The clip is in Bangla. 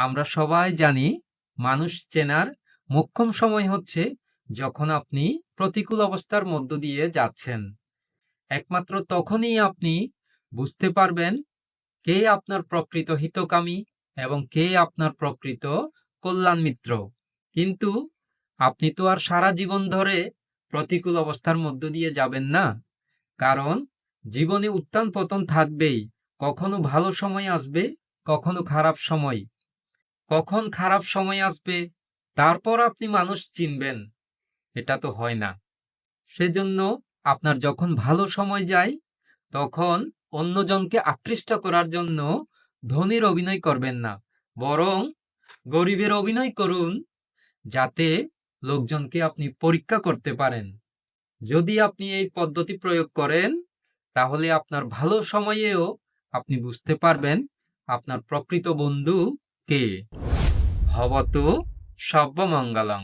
আমরা সবাই জানি মানুষ চেনার মোক্ষম সময় হচ্ছে যখন আপনি প্রতিকূল অবস্থার মধ্য দিয়ে যাচ্ছেন। একমাত্র তখনই আপনি বুঝতে পারবেন কে আপনার প্রকৃত হিতকামী এবং কে আপনার প্রকৃত কল্যাণ মিত্র। কিন্তু আপনি তো আর সারা জীবন ধরে প্রতিকূল অবস্থার মধ্য দিয়ে যাবেন না। কারণ জীবনে উত্থান পতন থাকবেই, কখনো ভালো সময় আসবে, কখনো খারাপ সময়। কখন খারাপ সময় আসবে, তারপর আপনি মানুষ চিনবেন। এটা তো হয় না। সেজন্য আপনার যখন ভালো সময় যায়, তখন অন্যজনকে আকৃষ্ট করার জন্য ধনীর অভিনয় করবেন না। বরং গরিবের অভিনয় করুন, যাতে লোকজনকে আপনি পরীক্ষা করতে পারেন। যদি আপনি এই পদ্ধতি প্রয়োগ করেন, তাহলে আপনার ভালো সময়েও আপনি বুঝতে পারবেন, আপনার প্রকৃত বন্ধু কে ভবতু সর্বমঙ্গলং